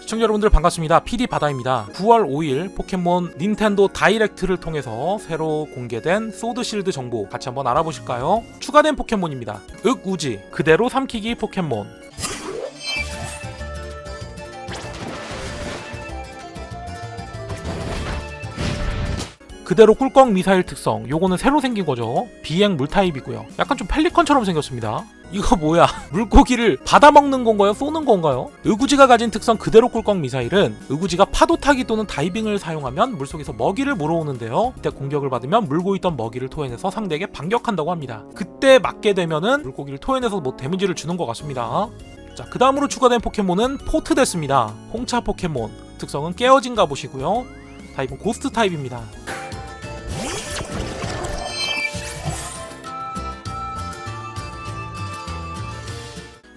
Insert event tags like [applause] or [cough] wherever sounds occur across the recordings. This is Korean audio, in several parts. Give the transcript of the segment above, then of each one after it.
시청자 여러분들 반갑습니다. PD 바다입니다. 9월 5일 포켓몬 닌텐도 다이렉트를 통해서 새로 공개된 소드 실드 정보 같이 한번 알아보실까요? 추가된 포켓몬입니다. 윽우지 그대로 삼키기 포켓몬 그대로 꿀꺽 미사일 특성. 요거는 새로 생긴 거죠. 비행 물 타입이고요. 약간 좀 펠리컨처럼 생겼습니다. 이거 뭐야? [laughs] 물고기를 받아먹는 건가요? 쏘는 건가요? 의구지가 가진 특성 그대로 꿀꺽 미사일은 의구지가 파도 타기 또는 다이빙을 사용하면 물속에서 먹이를 물어오는데요. 이때 공격을 받으면 물고 있던 먹이를 토해내서 상대에게 반격한다고 합니다. 그때 맞게 되면은 물고기를 토해내서 뭐 데미지를 주는 것 같습니다. 자, 그 다음으로 추가된 포켓몬은 포트데스입니다. 홍차 포켓몬. 특성은 깨어진 갑옷이고요. 타입은 고스트 타입입니다.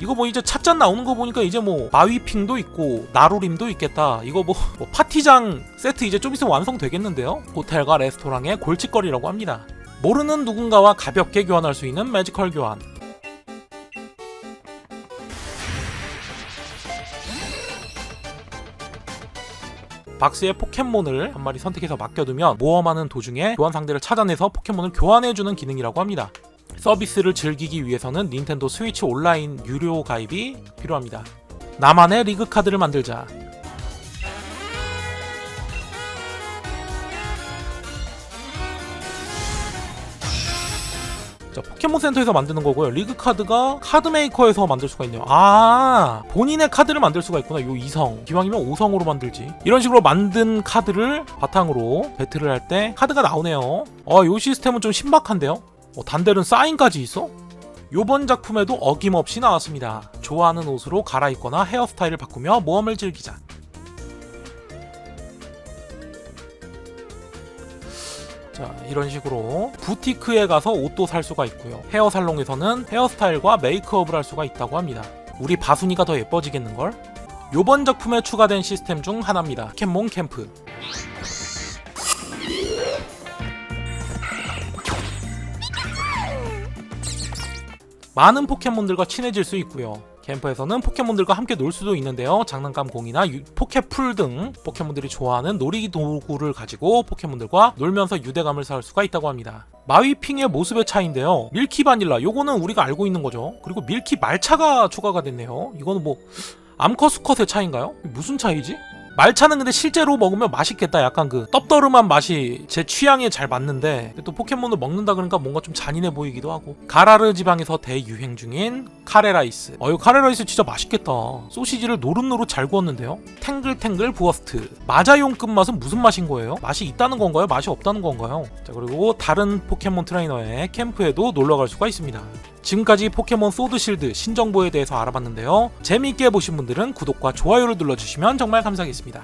이거 뭐 이제 찻잔 나오는 거 보니까 이제 뭐 마위핑도 있고 나루림도 있겠다. 이거 뭐, [laughs] 뭐 파티장 세트 이제 좀 있으면 완성되겠는데요. 호텔과 레스토랑의 골칫거리라고 합니다. 모르는 누군가와 가볍게 교환할 수 있는 매지컬 교환. 박스에 포켓몬을 한 마리 선택해서 맡겨두면 모험하는 도중에 교환 상대를 찾아내서 포켓몬을 교환해주는 기능이라고 합니다. 서비스를 즐기기 위해서는 닌텐도 스위치 온라인 유료 가입이 필요합니다. 나만의 리그 카드를 만들자. 자, 포켓몬 센터에서 만드는 거고요. 리그 카드가 카드 메이커에서 만들 수가 있네요. 아, 본인의 카드를 만들 수가 있구나. 요 2성. 기왕이면 5성으로 만들지. 이런 식으로 만든 카드를 바탕으로 배틀을 할 때 카드가 나오네요. 어, 요 시스템은 좀 신박한데요? 어, 단델은 사인까지 있어? 요번 작품에도 어김없이 나왔습니다. 좋아하는 옷으로 갈아입거나 헤어스타일을 바꾸며 모험을 즐기자. 자, 이런 식으로 부티크에 가서 옷도 살 수가 있고요. 헤어 살롱에서는 헤어스타일과 메이크업을 할 수가 있다고 합니다. 우리 바순이가 더 예뻐지겠는걸? 요번 작품에 추가된 시스템 중 하나입니다. 포켓몬 캠프. 많은 포켓몬들과 친해질 수 있고요. 캠프에서는 포켓몬들과 함께 놀 수도 있는데요. 장난감 공이나 유- 포켓풀 등 포켓몬들이 좋아하는 놀이 도구를 가지고 포켓몬들과 놀면서 유대감을 쌓을 수가 있다고 합니다. 마위핑의 모습의 차이인데요. 밀키 바닐라 요거는 우리가 알고 있는 거죠. 그리고 밀키 말차가 추가가 됐네요. 이거는 뭐 암컷 수컷의 차이인가요? 무슨 차이지? 말차는 근데 실제로 먹으면 맛있겠다. 약간 그 떡더름한 맛이 제 취향에 잘 맞는데 또 포켓몬을 먹는다 그러니까 뭔가 좀 잔인해 보이기도 하고 가라르 지방에서 대유행 중인 카레라이스. 어이 카레라이스 진짜 맛있겠다. 소시지를 노릇노릇 잘 구웠는데요. 탱글탱글 부어스트. 마자용 끝맛은 무슨 맛인 거예요? 맛이 있다는 건가요? 맛이 없다는 건가요? 자 그리고 다른 포켓몬 트레이너의 캠프에도 놀러 갈 수가 있습니다. 지금까지 포켓몬 소드실드 신정보에 대해서 알아봤는데요. 재미있게 보신 분들은 구독과 좋아요를 눌러주시면 정말 감사하겠습니다.